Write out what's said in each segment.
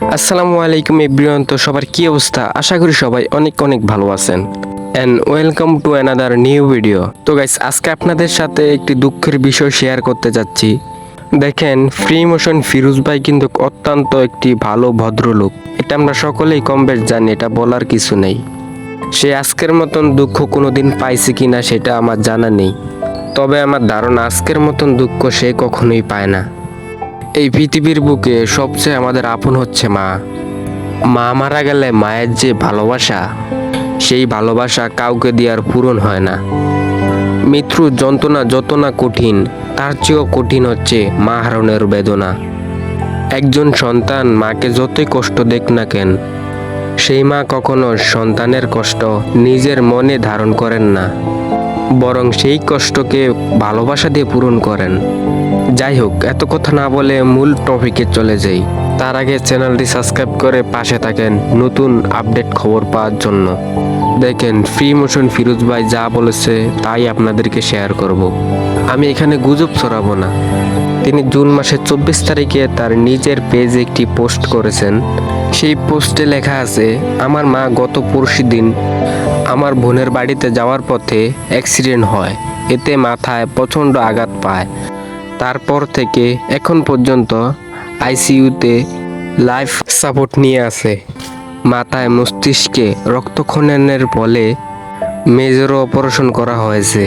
আসসালামু আলাইকুম এভরিওয়ান, তো সবার কি অবস্থা? আশা করি সবাই অনেক অনেক ভালো আছেন। And welcome to another new video তো গাইস আজকে আপনাদের সাথে একটি দুঃখের বিষয় শেয়ার করতে যাচ্ছি। দেখেন ফ্রি মোশন ফিরোজ ভাই কিন্তু অত্যন্ত একটি ভালো ভদ্রলোক। এটা আমরা সকলেই কম বেশ জানি, এটা বলার কিছু নেই। সে আজকের মতন দুঃখ কোনোদিন পাইছে কিনা সেটা আমার জানা নেই। তবে আমার ধারণা, আজকের মতন দুঃখ সে কখনোই পায় না। এই পৃথিবীর বুকে সবচেয়ে আমাদের আপন হচ্ছে মা। মা মারা গেলে মায়ের যে ভালোবাসা, সেই ভালোবাসা কাউকে দেওয়ার পূরণ হয় না। মৃত্যুর যন্ত্রণা যত না কঠিন, তার চেয়েও কঠিন হচ্ছে মা হারণের বেদনা। একজন সন্তান মাকে যতই কষ্ট দেখ না কেন, সেই মা কখনো সন্তানের কষ্ট নিজের মনে ধারণ করেন না, বরং সেই কষ্টকে ভালোবাসা দিয়ে পূরণ করেন। যাই হোক এত কথা না বলে মূল টপিকে চলে যাই। তার আগে চ্যানেলটি সাবস্ক্রাইব করে পাশে থাকেন নতুন আপডেট খবর পাওয়ার জন্য। দেখেন ফ্রি মোশন ফিরোজ ভাই যা বলেছে তাই আপনাদেরকে শেয়ার করব। আমি এখানে গুজব ছড়াবো না। তিনি জুন মাসের চব্বিশ তারিখে তার নিজের পেজে একটি পোস্ট করেছেন। সেই পোস্টে লেখা আছে, আমার মা গত পরশু দিন আমার বোনের বাড়িতে যাওয়ার পথে অ্যাক্সিডেন্ট হয়। এতে মাথায় প্রচণ্ড আঘাত পায়। তারপর থেকে এখন পর্যন্ত আইসিইউতে লাইফ সাপোর্ট নিয়ে আছে। মাথায় মস্তিষ্কে রক্তক্ষরণের ফলে মেজর অপারেশন করা হয়েছে।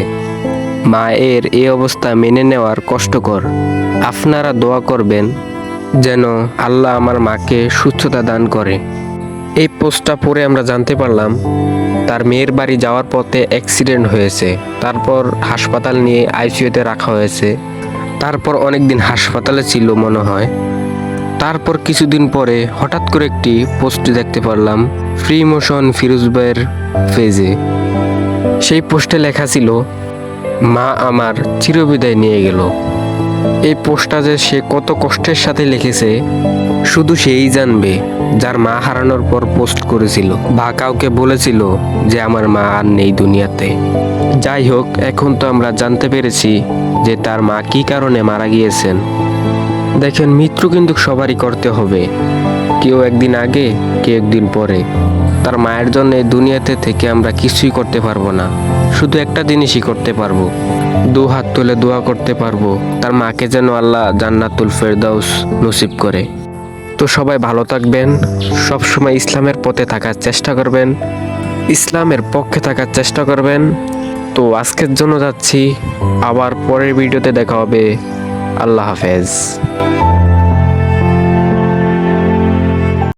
মা এর এই অবস্থা মেনে নেওয়ার কষ্টকর। আপনারা দোয়া করবেন যেন আল্লাহ আমার মাকে সুস্থতা দান করে। এই পোস্টটা পড়ে আমরা জানতে পারলাম, তার মেয়ের বাড়ি যাওয়ার পথে অ্যাক্সিডেন্ট হয়েছে। তারপর হাসপাতাল নিয়ে আইসিইউতে রাখা হয়েছে। তারপর অনেকদিন হাসপাতালে ছিল মনে হয়। তারপর কিছুদিন পরে হঠাৎ করে একটি পোস্ট দেখতে পারলাম ফ্রি মোশন ফিরোজ ভাইয়ের ফেজে সেই পোস্টে লেখা ছিল, মা আমার চিরবিদায় নিয়ে গেল। এই পোস্টটা যে সে কত কষ্টের সাথে লিখেছে, শুধু সেই জানবে, যার মা হারানোর পর পোস্ট করেছিল বা কাউকে বলেছিল যে আমার মা আর নেই দুনিয়াতে। যাই হোক, এখন তো আমরা জানতে পেরেছি যে তার মা কি কারণে মারা গিয়েছেন। দেখেন, মৃত্যু কিন্তু সবারই করতে হবে। কেউ একদিন আগে, কেউ একদিন পরে। তার মায়ের জন্য এই দুনিয়াতে থেকে আমরা কিছুই করতে পারব না। শুধু একটা জিনিসই করতে পারব। দু হাত তুলে দোয়া করতে পারব। তার মাকে যেন আল্লাহ জান্নাতুল ফেরদাউস নসিব করে। তো সবাই ভালো থাকবেন সব সময় ইসলামের পথে থাকার চেষ্টা করবেন, ইসলামের পক্ষে থাকার চেষ্টা করবেন। তো আজকের জন্য যাচ্ছি, আবার পরের ভিডিওতে দেখা হবে। আল্লাহ হাফেজ।